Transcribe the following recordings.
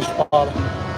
push ball.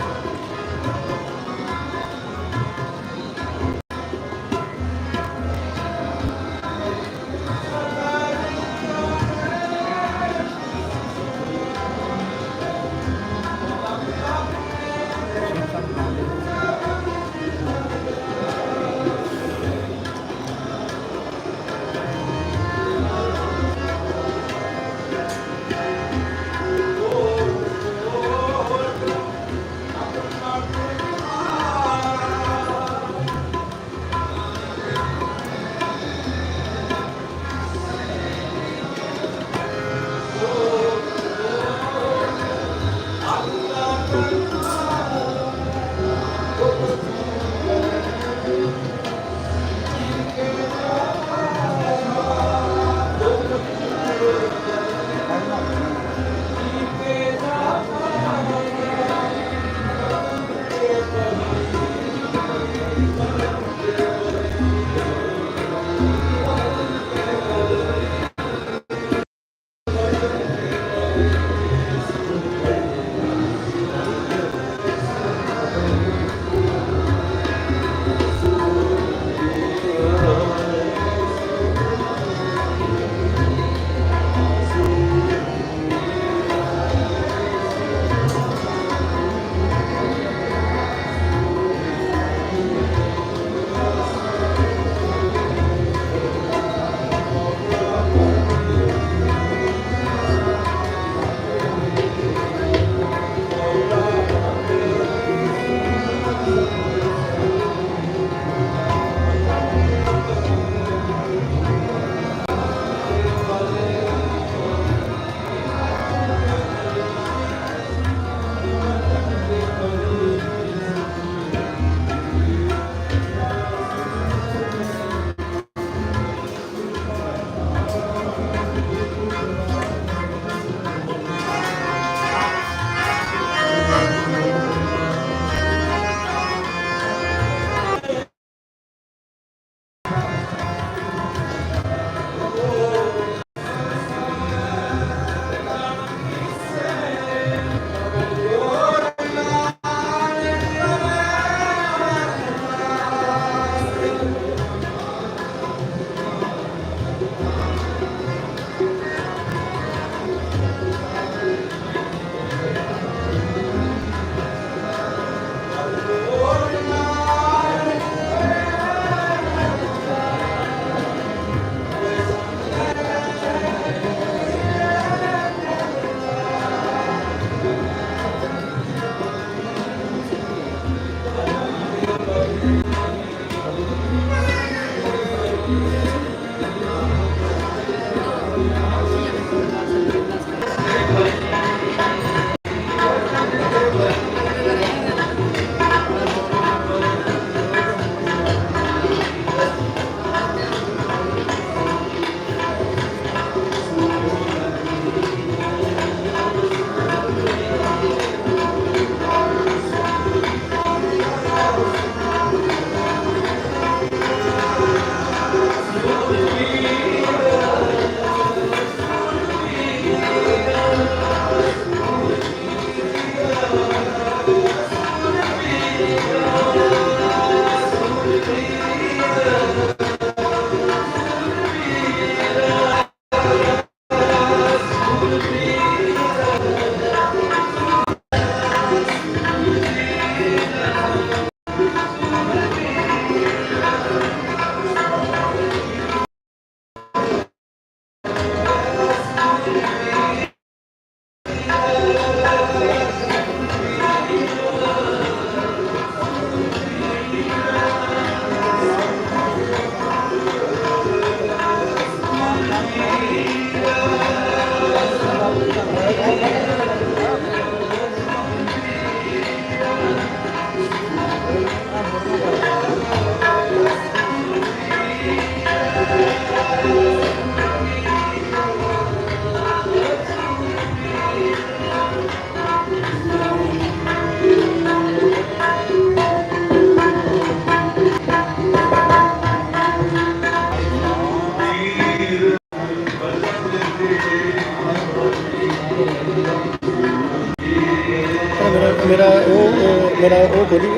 ਮੇਰਾ ਉਹ ਖੋਲੀ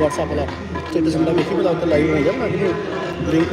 WhatsApp ਵਾਲਾ। ਸਟੇਟਸ ਹੁੰਦਾ ਵੇਖੀ ਬਲਾ ਉੱਤੇ ਲਾਈਵ ਹੋ ਗਿਆ ਨਾ ਲਿੰਕ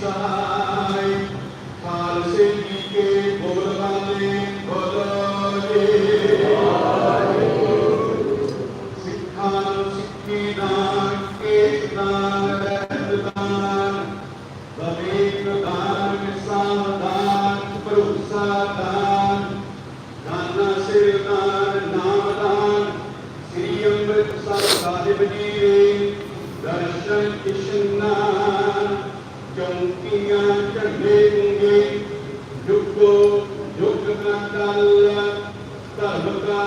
Bye.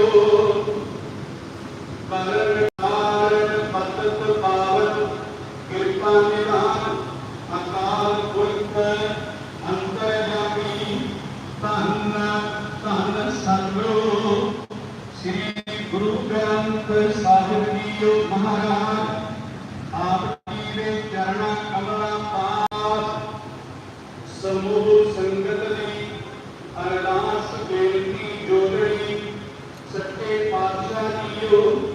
Senhor. eu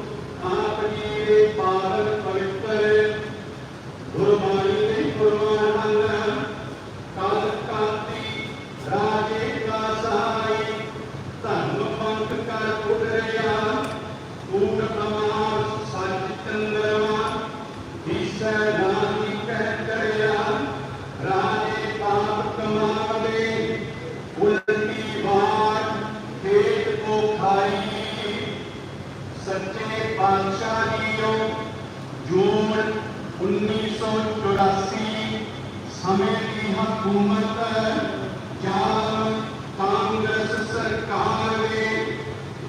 ਪਾਤਸ਼ਾਹੀਓ, ਜੂਨ 1984 ਸਮੇਂ ਦੀ ਹਕੂਮਤ ਜਾਂ ਕਾਂਗਰਸ ਸਰਕਾਰ ਨੇ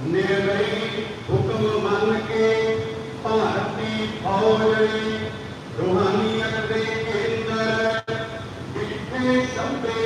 ਨਿਰਵਈ ਹੁਕਮ ਮੰਨ ਕੇ ਭਾਰਤੀ ਫੌਜ ਲਈ ਰੋਹਾਨੀਅਤ ਦੇ ਕੇਂਦਰ ਦਿੱਤੇ ਸੰਬੇ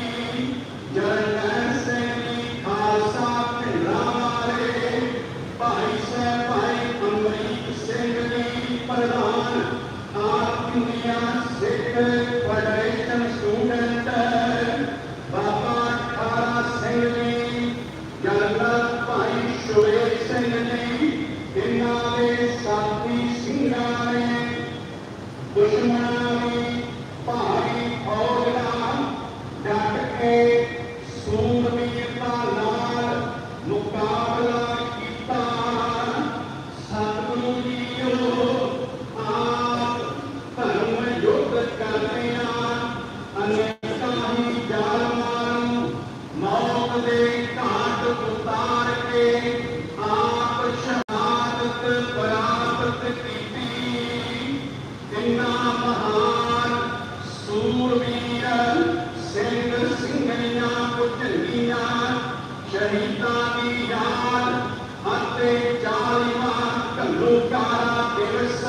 गुरु तारा दिवस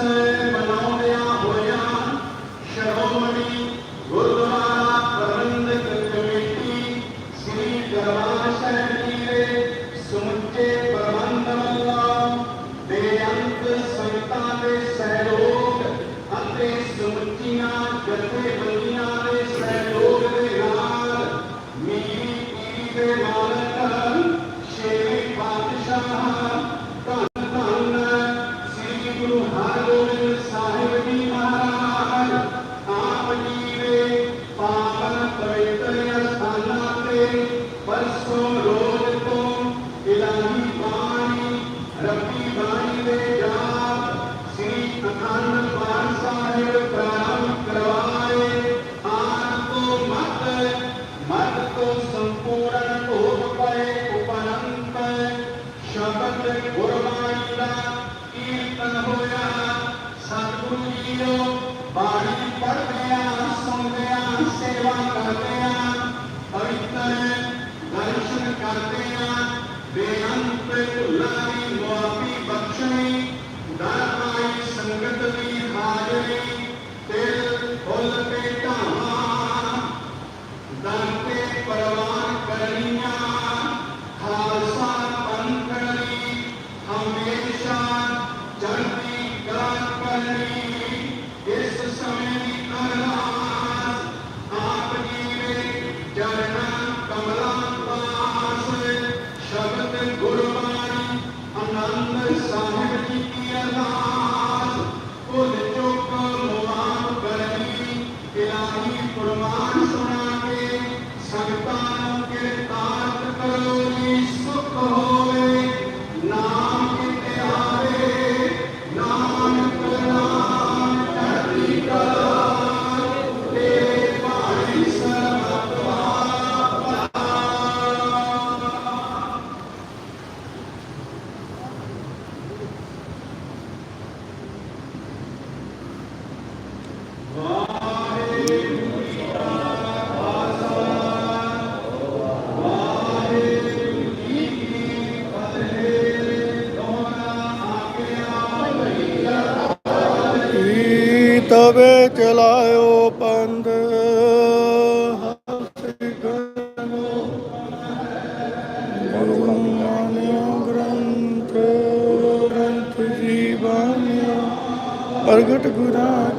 मनाओ ਬਾਣੀ ਪੜ੍ਹਦੇ ਆ ਸੁਣਦੇ ਆ ਸੇਵਾ ਕਰਦੇ ਆ ਪਵਿੱਤਰ ਦਰਸ਼ਨ ਕਰਦੇ प्रगट गुरा